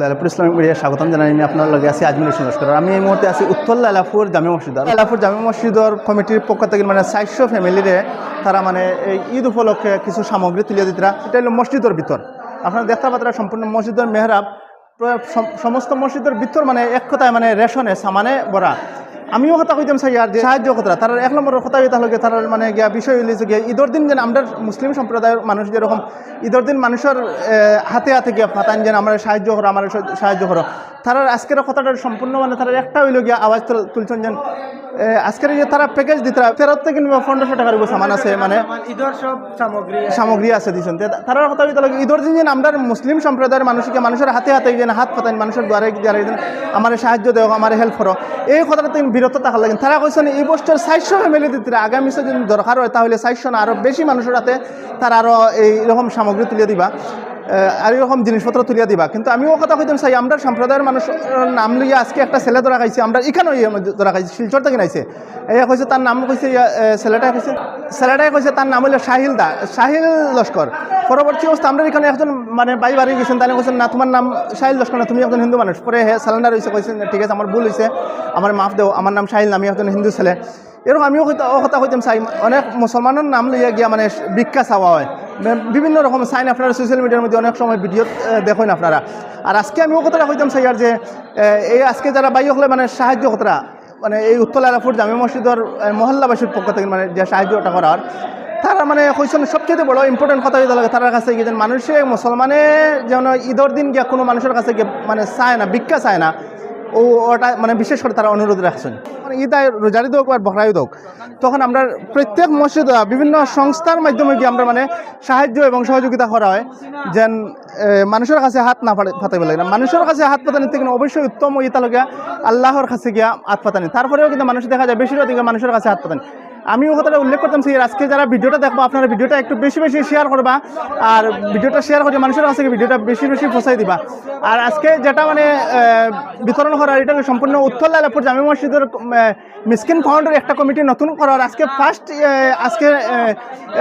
Lalapur Islamic media স্বাগতম জানাই। আমি আপনার লগে আছি আজমির হোসেন লস্কর। আমি এই মুহূর্তে আছি উত্তর লালাপুর জামে মসজিদ। লালাপুর জামে মসজিদর কমিটির পক্ষ থেকে মানে চারশো ফ্যামিলিরে তারা মানে এই ঈদ উপলক্ষে কিছু সামগ্রী তুলে দিতরা। এটা হলো মসজিদের ভিতর। আপনারা দেখতে পাত্রা সম্পূর্ণ মসজিদের মেহরাব। সমস্ত মসজিদের ভিতর মানে এক কথায় মানে রেশনে, সামানে ভরা আমিও কথা কইতাম চাই আর যে সাহায্য কথা তার এক নম্বরের কথা এটা হলো তার মানে গিয়া বিষয় হইলেছে গিয়া ঈদর দিন যেন আমরা মুসলিম সম্প্রদায়ের মানুষ যেরকম ঈদর দিন মানুষের হাতে হাতে গিয়া ফাতান যেন আমরা সাহায্য করো আমার সাহায্য করো। তার আজকের কথাটা সম্পূর্ণ মানে তার একটা হইল গিয়া আওয়াজ তুলছেন যেন আজকের যে তারা প্যাকেজ দিতে তেরো থেকে পনেরোশো টাকার উপর সামান আছে মানে ঈদর সব সামগ্রী সামগ্রী আছে দিছেন। তে তারা কথা হইতে লাগে ঈদর দিন যেন আমরা মুসলিম সম্প্রদায়ের মানুষকে মানুষের হাতে হাতে যেন হাত পাতান মানুষের দ্বারে দ্বারে যেন আমার সাহায্য দেও আমার হেল্প করো। এই কথাটা তুমি বিরত থাকার লাগে। তারা কইছেন এই বছর চারশো ফ্যামিলি দিতে আগামী যদি দরকার হয়, তাহলে চারশো না আরও বেশি মানুষের হাতে তারা আরও এইরকম সামগ্রী তুলিয়ে দিবা আর এরকম জিনিসপত্র তুলিয়া দিবা। কিন্তু আমিও কথা কইতাম চাই আমরা সম্প্রদায়ের মানুষ নাম লইয়া আজকে একটা ছেলে ধরা খাইছি, আমরা এখানেও ধরা খাইছি শিলচর থেকে নাইছে। এই কইছে, তার নাম কইছে ছেলেটাই কইছে। ছেলেটাই কইছে, তার নাম হইল সাহিল দা সাহিল লস্কর। পরবর্তী অবস্থা, আমরা এখানে একজন মানে বাই বাড়ি গেছেন, তাহলে কইছেন না, তোমার নাম সাহিল লস্কর তুমি একজন হিন্দু মানুষ। পরে হে সালেন্ডার হয়েছে কইছেন, ঠিক আছে, আমার ভুল হয়েছে আমার মাফ দেও, আমার নাম সাহিল আমি একজন হিন্দু ছেলে। এরকম আমিও কথা কইতাম চাই অনেক মুসলমানের নাম লইয়া গিয়া মানে ভিক্ষা চাওয়া হয়। বিভিন্ন রকম সাইন আপনারা সোশ্যাল মিডিয়ার মধ্যে অনেক সময় ভিডিও দেখেন আপনারা। আর আজকে আমিও কথাটা কইতাম চাই আর যে এই আজকে যারা বাই হলে মানে সাহায্য কতটা? মানে এই উত্তর আলাপুর জামে মসজিদের মহল্লাবাসীর পক্ষ থেকে মানে যে সাহায্যটা করার তারা মানে কইছেন সবচেয়ে বড় ইম্পর্টেন্ট কথা হইতে লাগে তার কাছে গিয়ে মানুষে, মুসলমানে যেন ঈদের দিন গিয়া কোনো মানুষের কাছে গিয়ে মানে চায় না, ভিক্ষা চায় না, ও ওটা মানে বিশেষ করে তারা অনুরোধ রাখছেন। মানে ঈদ আয় রোজারি হোক আর বকরাই হোক তখন আমরা প্রত্যেক মসজিদ বিভিন্ন সংস্থার মাধ্যমে গিয়ে আমরা মানে সাহায্য এবং সহযোগিতা করা হয়, যেন মানুষের কাছে হাত না ফাটাইবে লাগে। না, মানুষের কাছে হাত পাতানি থেকে অবশ্যই উত্তম ইতা লগে আল্লাহর কাছে গিয়া হাত পাতানি তারপরেও কিন্তু মানুষ দেখা যায় বেশিরভাগ মানুষের কাছে হাত পাতানি আমিও কথাটা উল্লেখ করতাম, সেই আজকে যারা ভিডিওটা দেখব, আপনারা ভিডিওটা একটু বেশি বেশি শেয়ার করবা। আর ভিডিওটা শেয়ার করে মানুষের কাছে ভিডিওটা বেশি বেশি পৌঁছাই দিবা। আর আজকে যেটা মানে বিতরণ করার এটা সম্পূর্ণ উত্তর লালাপুর জামে মসজিদের মিসকিন ফাউন্ডের একটা কমিটি নতুন করার। আজকে ফার্স্ট আজকে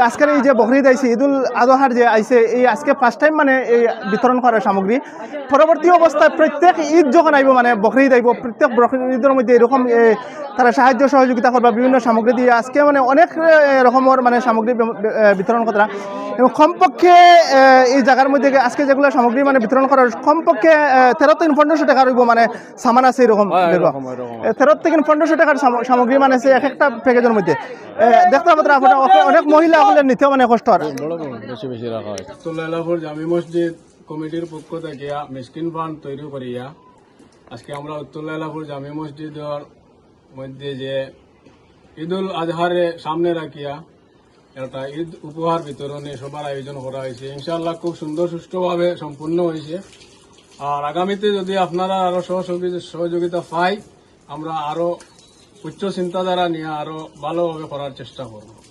আজকের এই যে বকরিদ আইছে ঈদুল আজহার যে আইছে, এই আজকে ফার্স্ট টাইম মানে এই বিতরণ করার সামগ্রী। পরবর্তী অবস্থায় প্রত্যেক ঈদ যখন আইব মানে বকরিদ আইব, প্রত্যেক বকরিদের মধ্যে এরকম তারা সাহায্য সহযোগিতা করবা, বিভিন্ন সামগ্রী দিয়ে আজকে মানে অনেক রকমের মানে সামগ্রী বিতরণ করা এবং কমপক্ষে এই জায়গার মধ্যে আজকে যেগুলো সামগ্রী মানে বিতরণ করার কমপক্ষে তেরো থেকে পনেরোশো টাকা রইব মানে সামান আছে এরকম দেখো। তেরো থেকে পনেরোশো টাকার সামগ্রী মানে আছে এক একটা প্যাকেজের মধ্যে। দেখতে পাত্র আপনারা অনেক মহিলা হলে নিতেও মানে কষ্ট আর উত্তরলালাপুর জামি মসজিদ কমিটির পক্ষ থেকে মিসকিন ফান্ড তৈরি করিয়া আজকে আমরা উত্তরলালাপুর জামি মসজিদের মধ্যে যে ঈদুল আজহারে সামনে রাখিয়া একটা ঈদ উপহার বিতরণে সবার আয়োজন করা হয়েছে। ইনশাল্লাহ খুব সুন্দর, সুষ্ঠুভাবে সম্পূর্ণ হয়েছে। আর আগামীতে যদি আপনারা আরও সহযোগি- সহযোগিতা পাই, আমরা আরও উচ্চ চিন্তাধারা নিয়ে আরও ভালোভাবে করার চেষ্টা করব।